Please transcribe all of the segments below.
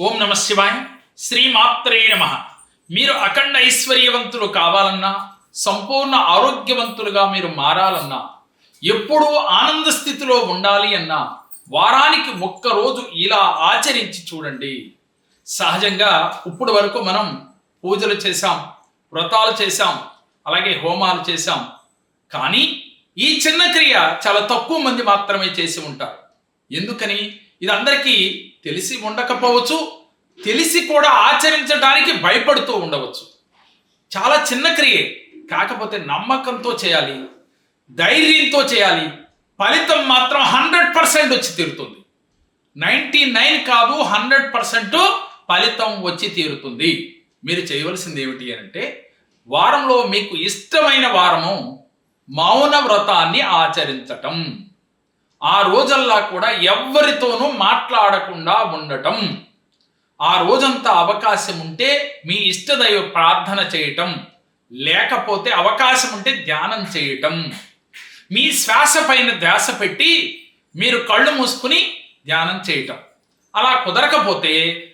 ఓం నమ శివాయ. శ్రీమాత్రే నమ. మీరు అఖండ ఐశ్వర్యవంతులు కావాలన్నా సంపూర్ణ ఆరోగ్యవంతులుగా మీరు మారాలన్నా ఎప్పుడూ ఆనంద స్థితిలో ఉండాలి అన్నా వారానికి ఒక్క రోజు ఇలా ఆచరించి చూడండి. సహజంగా ఇప్పుడు వరకు మనం పూజలు చేశాం వ్రతాలు చేశాం అలాగే హోమాలు చేశాం. కానీ ఈ చిన్న క్రియ చాలా తక్కువ మంది మాత్రమే చేసి ఉంటారు. ఎందుకని? ఇది అందరికీ తెలిసి ఉండకపోవచ్చు తెలిసి కూడా ఆచరించడానికి భయపడుతూ ఉండవచ్చు. చాలా చిన్న క్రియే కాకపోతే నమ్మకంతో చేయాలి ధైర్యంతో చేయాలి ఫలితం మాత్రం హండ్రెడ్ పర్సెంట్ వచ్చి తీరుతుంది. నైంటీ నైన్ కాదు హండ్రెడ్ పర్సెంట్ ఫలితం వచ్చి తీరుతుంది. మీరు చేయవలసింది ఏమిటి అంటే వారంలో మీకు ఇష్టమైన వారము మౌన వ్రతాన్ని ఆచరించటం. ఆ రోజల్లా కూడా ఎవ్వరితోనూ మాట్లాడకుండా ఉండటం. ఆ రోజంతా అవకాశం ఉంటే మీ ఇష్టదైవ ప్రార్థన చేయటం. లేకపోతే అవకాశం ఉంటే ధ్యానం చేయటం. మీ శ్వాస పైన ధ్యాస పెట్టి మీరు కళ్ళు మూసుకుని ధ్యానం చేయటం. అలా కుదరకపోతే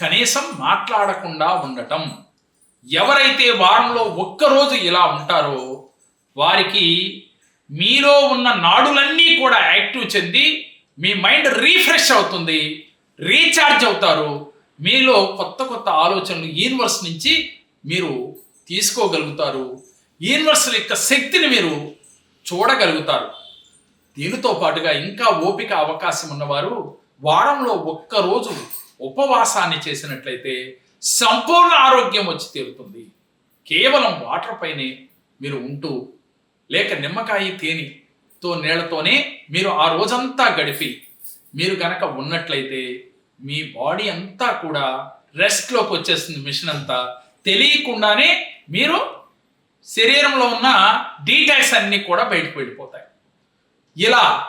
కనీసం మాట్లాడకుండా ఉండటం. ఎవరైతే వారంలో ఒక్కరోజు ఇలా ఉంటారో వారికి మీలో ఉన్న నాడులన్నీ కూడా యాక్టివ్ చెంది మీ మైండ్ రీఫ్రెష్ అవుతుంది రీఛార్జ్ అవుతారు. మీలో కొత్త కొత్త ఆలోచనలు యూనివర్స్ నుంచి మీరు తీసుకోగలుగుతారు. యూనివర్స్ యొక్క శక్తిని మీరు చూడగలుగుతారు. దీనితో పాటుగా ఇంకా ఓపిక అవకాశం ఉన్నవారు వారంలో ఒక్కరోజు ఉపవాసాన్ని చేసినట్లయితే సంపూర్ణ ఆరోగ్యం వచ్చి తీరుతుంది. కేవలం వాటర్ పైనే మీరు ఉంటూ లేక నిమ్మకాయ తేనెతో నీళ్ళతోనే మీరు ఆ రోజంతా గడిపి మీరు కనుక ఉన్నట్లయితే మీ బాడీ అంతా కూడా రెస్ట్లోకి వచ్చేస్తుంది మిషన్ అంతా. తెలియకుండానే మీరు శరీరంలో ఉన్న డీటాక్స్ అన్నీ కూడా బయటకు వెళ్ళిపోతాయి. ఇలా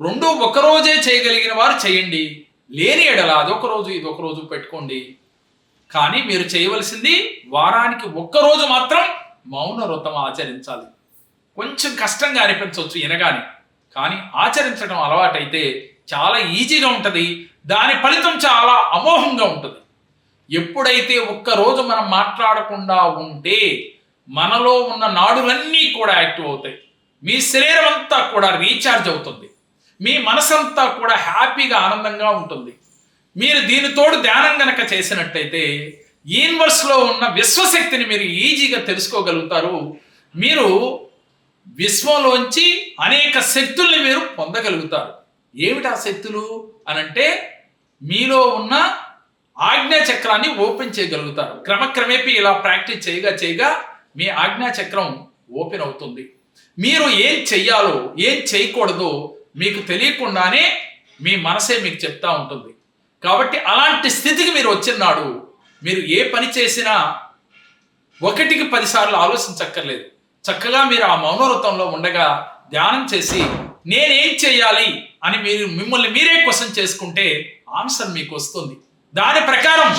రెండు ఒక రోజే చేయగలిగిన వారు చేయండి. లేని ఎడల అదొక రోజు ఇది ఒక రోజు పెట్టుకోండి. కానీ మీరు చేయవలసింది వారానికి ఒక్క రోజు మాత్రం మౌన వ్రతం ఆచరించాలి. కొంచెం కష్టంగా అనిపించవచ్చు వినగాని. కానీ ఆచరించడం అలవాటైతే చాలా ఈజీగా ఉంటుంది. దాని ఫలితం చాలా అమోఘంగా ఉంటుంది. ఎప్పుడైతే ఒక్క రోజు మనం మాట్లాడకుండా ఉంటే మనలో ఉన్న నాడులన్నీ కూడా యాక్టివ్ అవుతాయి. మీ శరీరం అంతా కూడా రీఛార్జ్ అవుతుంది. మీ మనసంతా కూడా హ్యాపీగా ఆనందంగా ఉంటుంది. మీరు దీనితోడు ధ్యానం గనక చేసినట్టయితే యూనివర్స్లో ఉన్న విశ్వశక్తిని మీరు ఈజీగా తెలుసుకోగలుగుతారు. మీరు విశ్వంలోంచి అనేక శక్తుల్ని మీరు పొందగలుగుతారు. ఏమిటి ఆ శక్తులు? అనంటే మీలో ఉన్న ఆజ్ఞా చక్రాన్ని ఓపెన్ చేయగలుగుతారు. క్రమక్రమేపీ ఇలా ప్రాక్టీస్ చేయగా చేయగా మీ ఆజ్ఞా చక్రం ఓపెన్ అవుతుంది. మీరు ఏం చెయ్యాలో ఏం చేయకూడదో మీకు తెలియకుండానే మీ మనసే మీకు చెప్తా ఉంటుంది. కాబట్టి అలాంటి స్థితికి మీరు వచ్చినాడు మీరు ఏ పని చేసినా ఒకటికి పదిసార్లు ఆలోచించక్కర్లేదు. చక్కగా మీరు ఆ మౌనవ్రతంలో ఉండగా ధ్యానం చేసి నేనేం చేయాలి అని మీరు మిమ్మల్ని మీరే క్వశ్చన్ చేసుకుంటే ఆన్సర్ మీకు వస్తుంది. దాని ప్రకారం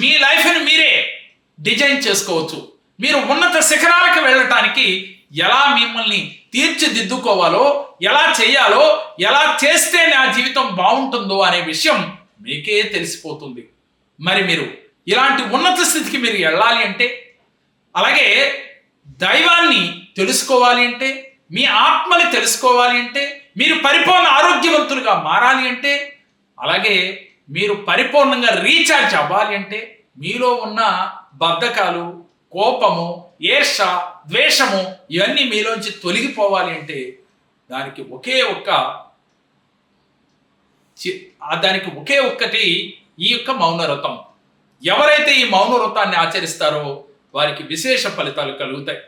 మీ లైఫ్ని మీరే డిజైన్ చేసుకోవచ్చు. మీరు ఉన్నత శిఖరాలకు వెళ్ళటానికి ఎలా మిమ్మల్ని తీర్చిదిద్దుకోవాలో ఎలా చేయాలో ఎలా చేస్తే నా జీవితం బాగుంటుందో అనే విషయం మీకే తెలిసిపోతుంది. మరి మీరు ఇలాంటి ఉన్నత స్థితికి మీరు వెళ్ళాలి అంటే అలాగే దైవాన్ని తెలుసుకోవాలి అంటే మీ ఆత్మని తెలుసుకోవాలి అంటే మీరు పరిపూర్ణ ఆరోగ్యవంతులుగా మారాలి అంటే అలాగే మీరు పరిపూర్ణంగా రీఛార్జ్ అవ్వాలి అంటే మీలో ఉన్న బద్ధకాలు కోపము ఏర్ష ద్వేషము ఇవన్నీ మీలోంచి తొలగిపోవాలి అంటే దానికి ఒకే ఒక్క చి- దానికి ఒకే ఒక్కటి ఈ యొక్క మౌనవ్రతం. ఎవరైతే ఈ మౌనవ్రతాన్ని ఆచరిస్తారో వారికి విశేష ఫలితాలు కలుగుతాయి.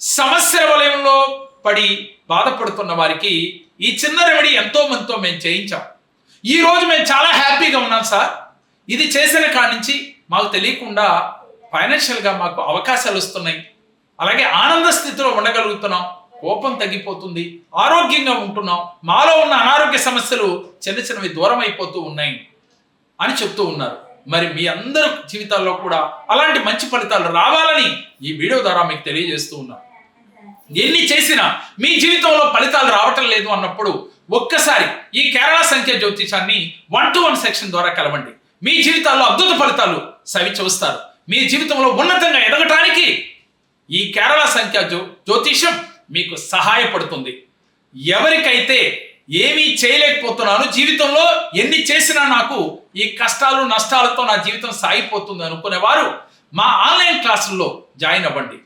సమస్యల వలయంలో పడి బాధపడుతున్న వారికి ఈ చిన్న రెమెడీ ఎంతో మందితో మేము చేయించాం. ఈ రోజు మేము చాలా హ్యాపీగా ఉన్నాం సార్. ఇది చేసిన కాడి నుంచి మాకు తెలియకుండా ఫైనాన్షియల్గా మాకు అవకాశాలు వస్తున్నాయి. అలాగే ఆనంద స్థితిలో ఉండగలుగుతున్నాం. కోపం తగ్గిపోతుంది. ఆరోగ్యంగా ఉంటున్నాం. మాలో ఉన్న అనారోగ్య సమస్యలు చిన్న చిన్నవి దూరం అయిపోతూ ఉన్నాయి అని చెప్తూ ఉన్నారు. మరి మీ అందరి జీవితాల్లో కూడా అలాంటి మంచి ఫలితాలు రావాలని ఈ వీడియో ద్వారా మీకు తెలియజేస్తూ ఉన్నాను ఎన్ని చేసినా మీ జీవితంలో ఫలితాలు రావటం లేదు అన్నప్పుడు ఒక్కసారి ఈ కేరళ సంఖ్య జ్యోతిషాన్ని వన్ టు వన్ సెక్షన్ ద్వారా కలవండి. మీ జీవితాల్లో అద్భుత ఫలితాలు సవి చూస్తారు. మీ జీవితంలో ఉన్నతంగా ఎదగటానికి ఈ కేరళ సంఖ్య జ్యో జ్యోతిషం మీకు సహాయపడుతుంది. ఎవరికైతే ఏమీ చేయలేకపోతున్నాను. జీవితంలో ఎన్ని చేసినా నాకు ఈ కష్టాలు నష్టాలతో నా జీవితం సాగిపోతుంది అనుకునేవారు మా ఆన్లైన్ క్లాసుల్లో జాయిన్ అవ్వండి.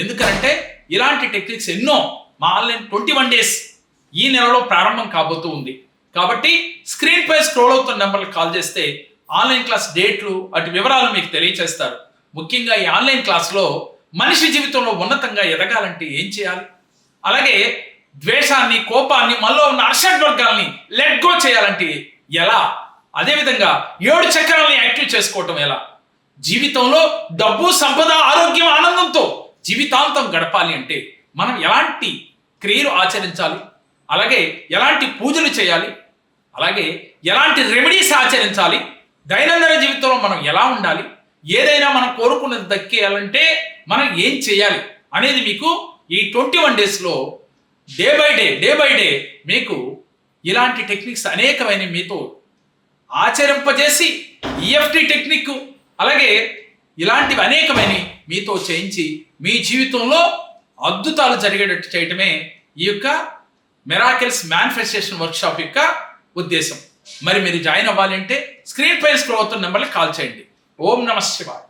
ఎందుకంటే ఇలాంటి టెక్నిక్స్ ఎన్నో మా ఆన్లైన్ ట్వంటీ వన్ డేస్ ఈ నెలలో ప్రారంభం కాబోతూ ఉంది. కాబట్టి స్క్రీన్ పై స్క్రోల్ అవుతున్న నెంబర్కి కాల్ చేస్తే ఆన్లైన్ క్లాస్ డేట్లు అటు వివరాలు మీకు తెలియచేస్తారు. ముఖ్యంగా ఈ ఆన్లైన్ క్లాస్లో మనిషి జీవితంలో ఉన్నతంగా ఎదగాలంటే ఏం చేయాలి? అలాగే ద్వేషాన్ని కోపాన్ని మనలో ఉన్న అర్షడ్వర్గాల్ని లెట్ గో చేయాలంటే ఎలా? అదేవిధంగా ఏడు చక్రాలని యాక్టివ్ చేసుకోవటం ఎలా? జీవితంలో డబ్బు సంపద ఆరోగ్యం ఆనందంతో జీవితాంతం గడపాలి అంటే మనం ఎలాంటి క్రియలు ఆచరించాలి? అలాగే ఎలాంటి పూజలు చేయాలి? అలాగే ఎలాంటి రెమెడీస్ ఆచరించాలి? దైనందిన జీవితంలో మనం ఎలా ఉండాలి? ఏదైనా మనం కోరుకున్నది దక్కేయాలంటే మనం ఏం చేయాలి? అనేది మీకు ఈ ట్వంటీ వన్ డేస్లో day by day day by day మీకు ఇలాంటి టెక్నిక్స్ అనేకమైన మీతో ఆచరింపజేసి ఈఎఫ్టి టెక్నిక్ అలాగే ఇలాంటివి అనేకమైన మీతో చేయించి మీ జీవితంలో అద్భుతాలు జరిగేటట్టు చేయటమే ఈ యొక్క మెరాకిల్స్ మ్యానిఫెస్టేషన్ వర్క్షాప్ యొక్క ఉద్దేశం. మరి మీరు జాయిన్ అవ్వాలంటే స్క్రీన్ పై స్క్రోల్ అవుతున్న నెంబర్కి కాల్ చేయండి. ఓం నమ శివాయ్.